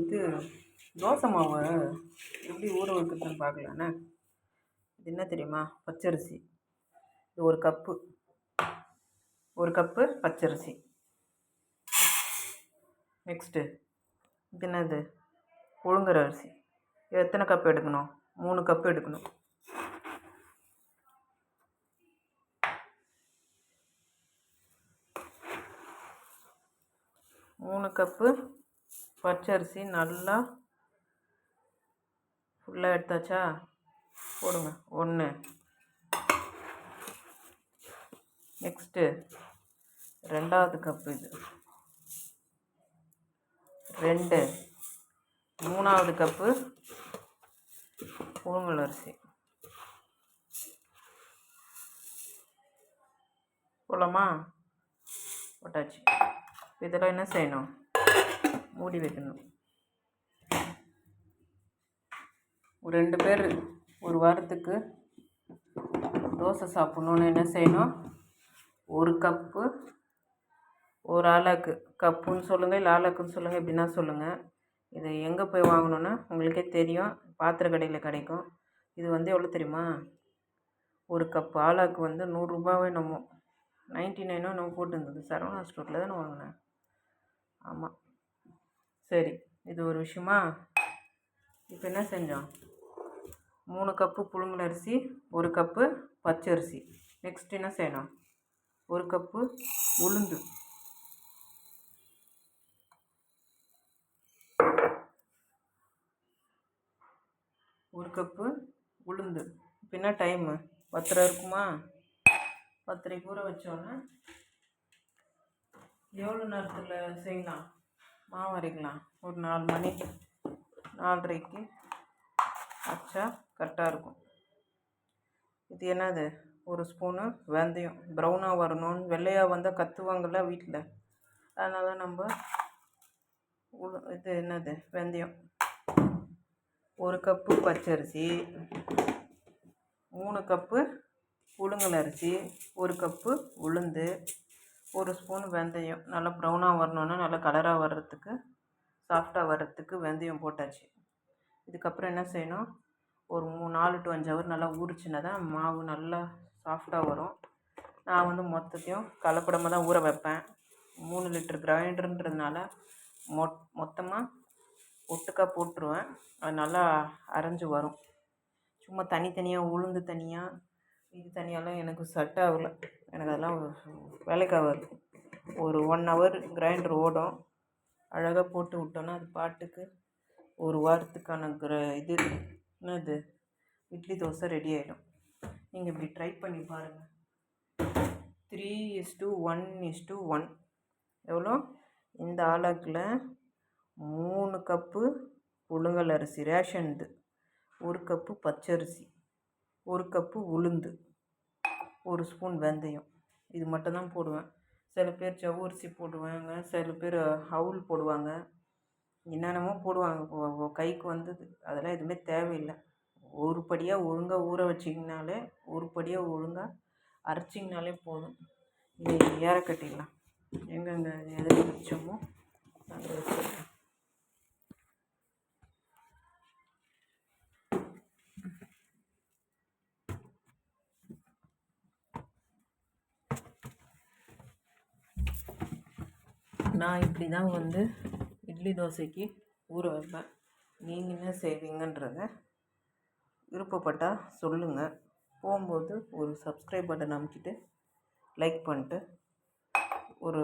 இது தோசை மாவை எப்படி ஊற வைக்கிறதுன்னு பார்க்கலாண்ணே இது என்ன தெரியுமா? பச்சரிசி. இது ஒரு கப்பு. ஒரு கப்பு பச்சரிசி. நெக்ஸ்ட்டு இது என்னது? ஒழுங்குற அரிசி. எத்தனை கப் எடுக்கணும்? மூணு கப் எடுக்கணும். மூணு கப்பு பச்சரிசி நல்லா ஃபுல்லாக எடுத்தாச்சா? போடுங்க. ஒன்று நெக்ஸ்ட்டு ரெண்டாவது கப்பு இது. ரெண்டு. மூணாவது கப்பு புழுங்கல் அரிசி. போலாமா போட்டாச்சு. இதெல்லாம் என்ன செய்யணும்? மூடி வைக்கணும். ஒரு ரெண்டு பேர் ஒரு வாரத்துக்கு தோசை சாப்பிட்ணுன்னு என்ன செய்யணும்? ஒரு கப்பு ஒரு ஆளாக்கு. கப்புன்னு சொல்லுங்கள் இல்லை ஆளாக்குன்னு சொல்லுங்கள் எப்படின்னா சொல்லுங்கள் இது எங்கே போய் வாங்கணுன்னா உங்களுக்கே தெரியும். பாத்திர கடையில் கிடைக்கும். இது வந்து எவ்வளோ தெரியுமா? ஒரு கப் ஆளாக்கு வந்து நூறுரூபாவே நம்ம நைன்ட்டி நைனோ நம்ம போட்டுருந்தது. சரவணா ஸ்டோரில் தானே வாங்கினேன். ஆமாம் சரி இது ஒரு விஷயமா? இப்போ என்ன செஞ்சோம்? மூணு கப்பு புழுங்கல் அரிசி ஒரு கப்பு பச்சரிசி நெக்ஸ்ட் என்ன செய்யணும்? ஒரு கப்பு உளுந்து. ஒரு கப்பு உளுந்து. இப்போ என்ன டைமு பத்தரை இருக்குமா? பத்தரைக்கு ஊற வச்சோன்னே எவ்வளோ நேரத்தில் செய்யலாம்? மாவு அரைக்கலாம் ஒரு நாலு மணி நாலரைக்கு அச்சா கரெக்டாக இருக்கும். இது என்னது? ஒரு ஸ்பூனு வெந்தயம். ப்ரௌனாக வரணும்னு வெள்ளையாக வந்தால் கற்றுவாங்கள்ல வீட்டில் அதனால் நம்ம உளு இது என்னது? வெந்தயம். ஒரு கப்பு பச்சரிசி மூணு கப்பு புழுங்கல் அரிசி ஒரு கப்பு உளுந்து ஒரு ஸ்பூன் வெந்தயம். நல்லா ப்ரௌனாக வரணுன்னா நல்லா கலராக வர்றதுக்கு சாஃப்டாக வர்றதுக்கு வெந்தயம் போட்டாச்சு. இதுக்கப்புறம் என்ன செய்யணும்? ஒரு மூணு நாலு டு அஞ்சு ஹவர் நல்லா ஊறிச்சுன்னா தான் மாவு நல்லா சாஃப்டாக வரும். நான் வந்து மொத்தத்தையும் கலப்படமாக தான் ஊற வைப்பேன். மூணு லிட்டர் கிரைண்டருன்றதுனால மொத் மொத்தமாக ஒட்டுக்கா போட்டுருவேன். அது நல்லா அரைஞ்சி வரும். சும்மா தனித்தனியாக உளுந்து தனியாக இது தனியாலாம் எனக்கு செட் ஆகல. எனக்கு அதெல்லாம் வேலைக்கு ஆகாது ஒரு ஒன் ஹவர் கிரைண்டர் ஓடும். அழகாக போட்டு விட்டோன்னா அது பாட்டுக்கு ஒரு வாரத்துக்கான கிர இது என்னது? இட்லி தோசை ரெடி ஆகிடும் நீங்கள் இப்படி ட்ரை பண்ணி பாருங்கள் three is two one is two one எவ்வளோ? இந்த ஆளாக்கில் மூணு கப்பு புழுங்கல் அரிசி ரேஷன் இது ஒரு கப்பு பச்சரிசி. ஒரு கப்பு உளுந்து. ஒரு ஸ்பூன் வெந்தயம். இது மட்டும்தான் போடுவேன். சில பேர் ஜவ்வரிசி போடுவாங்க சில பேர் அவுல் போடுவாங்க. என்னென்னமோ போடுவாங்க. கைக்கு வந்தது. அதெல்லாம் எதுவுமே தேவையில்லை. ஒரு படியாக ஒழுங்காக ஊற வச்சிங்கனாலே ஒரு படியாக ஒழுங்காக அரைச்சிங்கனாலே போதும். இதை ஏற கட்டிடலாம் எங்கெங்கே எதை வச்சோமோ அதை வச்சுக்கலாம். நான் இப்படி தான் வந்து இட்லி தோசைக்கு ஊற வைப்பேன். நீங்கள் என்ன செய்வீங்கன்றத விருப்பப்பட்டால் சொல்லுங்கள் போகும்போது ஒரு சப்ஸ்கிரைப் பட்டன் அமைச்சிட்டு லைக் பண்ணிட்டு ஒரு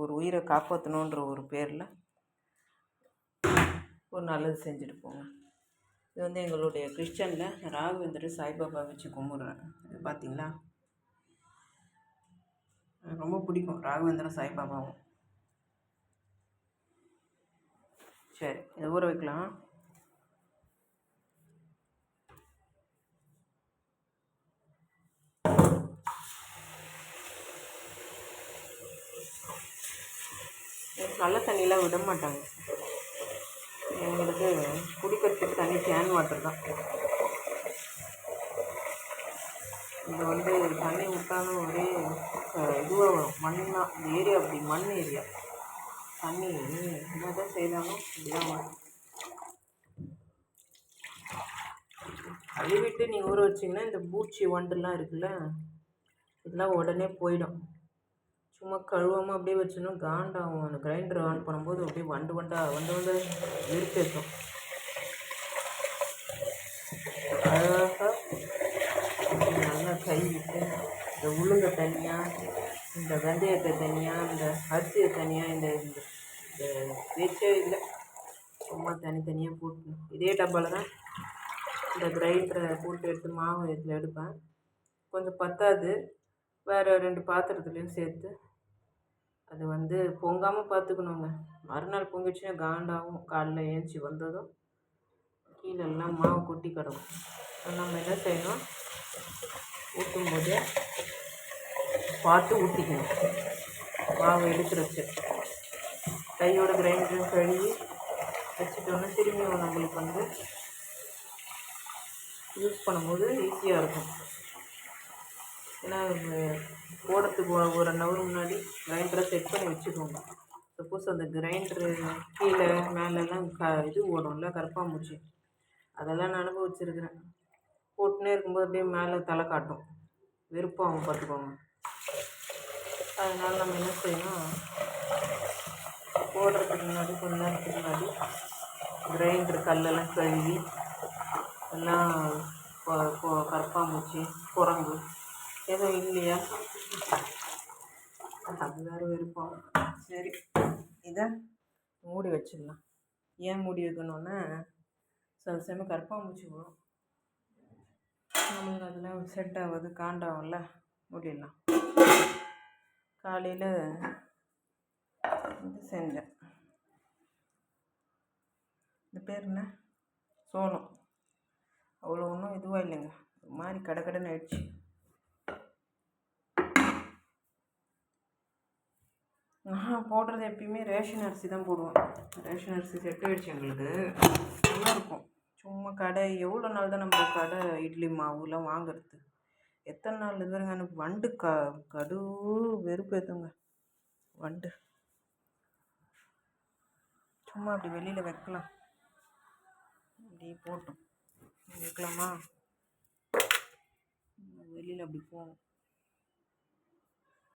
ஒரு உயிரை காப்பாற்றணுன்ற ஒரு பேரில் ஒரு நல்லது செஞ்சுட்டு போங்க. இது வந்து எங்களுடைய கிறிஸ்டனில் ராகவேந்தர் சாய்பாபா வச்சு கும்பிட்றேன். இது பார்த்தீங்களா ரொம்ப பிடிக்கும் ராகவேந்திர சாய்பாபாவும். சரி இதை ஊற வைக்கலாம். நல்ல தண்ணியெலாம் விட மாட்டாங்க. எங்களுக்கு குடிக்கிறதுக்கு தண்ணி கேன் வாட்டர் தான். இது வந்து தண்ணி விட்டாலும் ஒரே இதுவாக வரும். மண்ணாக இந்த ஏரியா அப்படி மண் ஏரியா பண்ணி என்ன தான் செய்தாலும் இப்படிதான் வரும் கழுவிட்டு நீங்கள் ஊற வச்சிங்கன்னா இந்த பூச்சி ஒன்றுலாம் இருக்குல்ல இதெல்லாம் உடனே போயிடும். சும்மா கழுவாமல் அப்படியே வச்சோன்னா காண்டாகும் அந்த கிரைண்டர் ஆன் பண்ணும்போது அப்படியே வண்டு வண்டா வண்டு வந்து வெறுப்பேற்றும் அழகாக நல்லா கை இந்த உளுந்தை தனியாக இந்த வெந்தயத்தை தனியாக இந்த அரிசியை தனியாக இந்த இந்த பேச்சே இல்லை. சும்மா தனித்தனியாக போட்டு இதே டப்பாவில் தான் இந்த கிரைண்டரை போட்டு எடுத்து மாவு இதில் எடுப்பேன். கொஞ்சம் பத்தாது. வேறு ரெண்டு பாத்திரத்துலேயும் சேர்த்து அது வந்து பொங்காமல் பார்த்துக்கணுங்க மறுநாள் பொங்கிடுச்சுன்னா காண்டாகும் காலைல ஏஞ்சி வந்ததும் கீழே எல்லாம் மாவு கொட்டி கிடக்கும். நம்ம என்ன செய்யணும்? ஊற்றும் போது பார்த்து ஊற்றிக்கணும் மாவு வச்சு. கையோட கிரைண்டரும் கழுவி வச்சுட்டோன்னா திரும்பியும் நம்மளுக்கு வந்து யூஸ் பண்ணும்போது ஈஸியாக இருக்கும். ஏன்னா போடுறதுக்கு ஒரு ஒரு ஒன் ஹவர் முன்னாடி கிரைண்டரை செட் பண்ணி வச்சுக்கோங்க. சப்போஸ் அந்த கிரைண்டரு கீழே மேலெல்லாம் க இது ஓடும்ல கரப்பாம்பூச்சி. அதெல்லாம் நான் அனுபவிச்சிருக்கிறேன். போட்டுனே இருக்கும்போது அப்படியே மேலே தலை காட்டும். வெறுப்பாகும் பார்த்துக்கோங்க. அதனால் நம்ம என்ன செய்யணும்? போடுறதுக்கு முன்னாடி கொஞ்ச நேரத்துக்கு முன்னாடி கிரைண்டர் கல்லெல்லாம் கழுவி எல்லாம் கொ- கரப்பாம்பூச்சி குரங்கு எதுவும் இல்லையா? அது வேறு விருப்பம். சரி இதை மூடி வச்சிடலாம். ஏன் மூடி வைக்கணுன்னா சில சமயம் கரப்பாம்பூச்சி வரும். நம்மளுக்கு அதெல்லாம் செட் ஆகுது காண்டாகும்ல. முடியலாம் காலையில் செஞ்சேன் இந்த பேர் என்ன? சோளம். அவ்வளோ ஒன்றும் இதுவாக இல்லைங்க. ஒரு மாதிரி கடகடன்னு ஆயிடுச்சு. நான் போடுறது எப்பயுமே ரேஷன் அரிசி தான் போடுவேன் ரேஷன் அரிசி செட் ஆயிடுச்சு எங்களுக்கு. நல்லா இருக்கும். சும்மா கடை எவ்வளோ நாள் தான் நம்ம கடை இட்லி மாவுலாம் வாங்குறது? எத்தனை நாள் இது வரைங்க எனக்கு வண்டு க கடு வெறுப்பு ஏற்றுங்க வண்டு. சும்மா அப்படி வெளியில் வைக்கலாம். அப்படியே போட்டோம். வைக்கலாமா? வெளியில் அப்படி போகும்